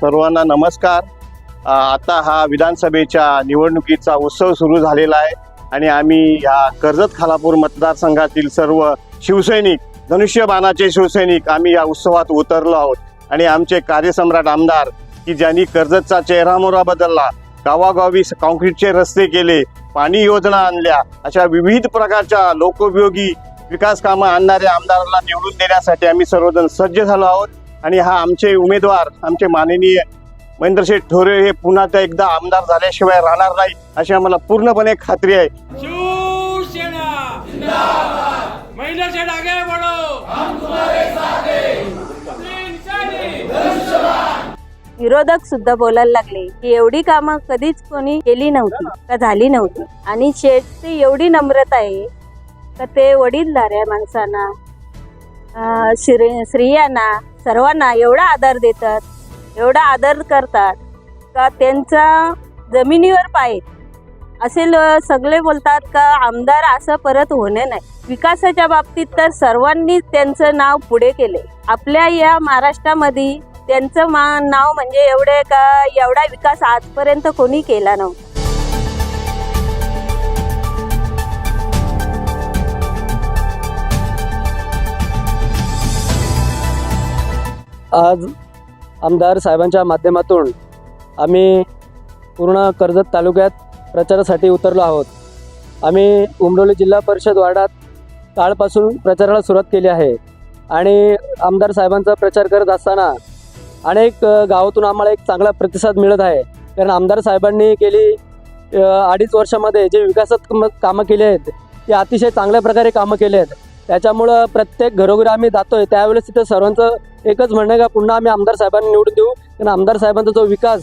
सर्वांना नमस्कार. आता हा विधानसभेच्या निवडणुकीचा उत्सव सुरू झालेला आहे आणि आम्ही या कर्जत खालापूर मतदारसंघातील सर्व शिवसैनिक धनुष्यबाणाचे शिवसैनिक आम्ही या उत्सवात उतरलो आहोत. आणि आमचे कार्यसम्राट आमदार की ज्यांनी कर्जतचा चेहरामोहरा बदलला गावागावी कॉन्क्रीटचे रस्ते केले पाणी योजना आणल्या अशा विविध प्रकारच्या लोकोपयोगी विकास कामं आणणाऱ्या आमदाराला निवडून देण्यासाठी आम्ही सर्वजण सज्ज झालो आहोत. आणि हा आमचे उमेदवार आमचे माननीय महेंद्रशेठ ठोरे हे पुन्हा त्या एकदा आमदार झाल्याशिवाय राहणार नाही अशी आम्हाला पूर्णपणे खात्री आहे. विरोधक सुद्धा बोलायला लागले की एवढी कामं कधीच कोणी केली नव्हती का झाली नव्हती. आणि शेठची एवढी नम्रता आहे का ते वडीलधाऱ्या माणसांना स्त्रियांना सर्वांना एवढा आदर देतात एवढा आदर करतात का त्यांचा जमिनीवर पाय असे ल- सगळे बोलतात का आमदार असं परत होणे नाही. विकासाच्या बाबतीत तर सर्वांनी त्यांचं नाव पुढे केले. आपल्या या महाराष्ट्रामध्ये त्यांचं मा नाव म्हणजे एवढे का एवढा विकास आजपर्यंत कोणी केला नव्हता. आज आमदार साहेबांच्या माध्यमातून आम्ही पूर्ण कर्जत तालुक्यात प्रचारासाठी उतरलो आहोत. आम्ही उमरोली जिल्हा परिषद वार्डात काळपासून प्रचाराला सुरुवात केली आहे आणि आमदार साहेबांचा प्रचार करत असताना अनेक गावातून आम्हाला एक चांगला प्रतिसाद मिळत आहे. कारण आमदार साहेबांनी गेली अडीच वर्षामध्ये जे विकासात कामं केली आहेत ते अतिशय चांगल्या प्रकारे कामं केली आहेत. त्याच्यामुळं प्रत्येक घरोघरी आम्ही जातोय. त्यावेळेस तिथं सर्वांचं एकच म्हणणं का पुन्हा आम्ही आमदार साहेबांना निवडून देऊ. कारण आमदार साहेबांचा जो विकास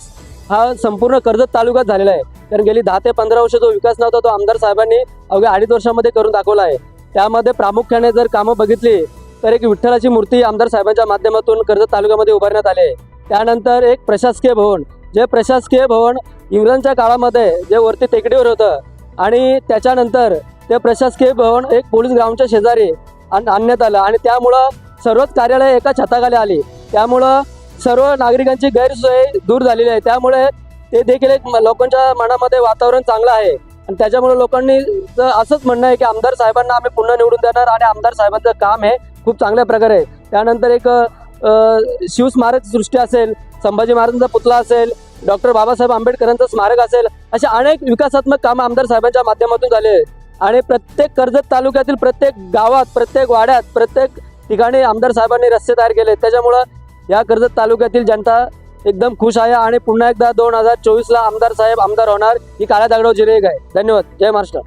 हा संपूर्ण कर्जत तालुक्यात झालेला आहे. कारण गेली दहा ते पंधरा वर्ष जो विकास नव्हता तो आमदार साहेबांनी अवघ्या अडीच वर्षामध्ये करून दाखवला आहे. त्यामध्ये प्रामुख्याने जर कामं बघितली तर एक विठ्ठलाची मूर्ती आमदार साहेबांच्या माध्यमातून कर्जत तालुक्यामध्ये उभारण्यात आली आहे. त्यानंतर एक प्रशासकीय भवन. जे प्रशासकीय भवन इंग्रजांच्या काळामध्ये जे वरती टेकडीवर होतं आणि त्याच्यानंतर त्या प्रशासकीय भवन एक पोलीस ग्राउंडच्या शेजारी आण- आणण्यात आलं आणि त्यामुळं सर्वच कार्यालय एका छताखाली आली. त्यामुळं सर्व नागरिकांची गैरसोय दूर झालेली आहे. त्यामुळे ते देखील एक म- लोकांच्या मनामध्ये वातावरण चांगलं आहे. आणि त्याच्यामुळे लोकांनी असंच म्हणणं आहे की आमदार साहेबांना आम्ही पुन्हा निवडून देणार आणि आमदार साहेबांचं काम हे खूप चांगल्या प्रकारे आहे. त्यानंतर एक शिवस्मारक सृष्टी असेल संभाजी महाराजांचा पुतळा असेल डॉक्टर बाबासाहेब आंबेडकरांचं स्मारक असेल अशा अनेक विकासात्मक कामं आमदार साहेबांच्या माध्यमातून झाले. आणि प्रत्येक कर्जत तालुक्यातील प्रत्येक गावात प्रत्येक वाड्यात प्रत्येक ठिकाणी आमदार साहेबांनी रस्ते तयार केले. त्याच्यामुळं या कर्जत तालुक्यातील जनता एकदम खुश आहे आणि पुन्हा एकदा दोन हजार चोवीसला आमदार साहेब आमदार होणार ही काळ्या दगडावर जिरे आहे. धन्यवाद. जय महाराष्ट्र.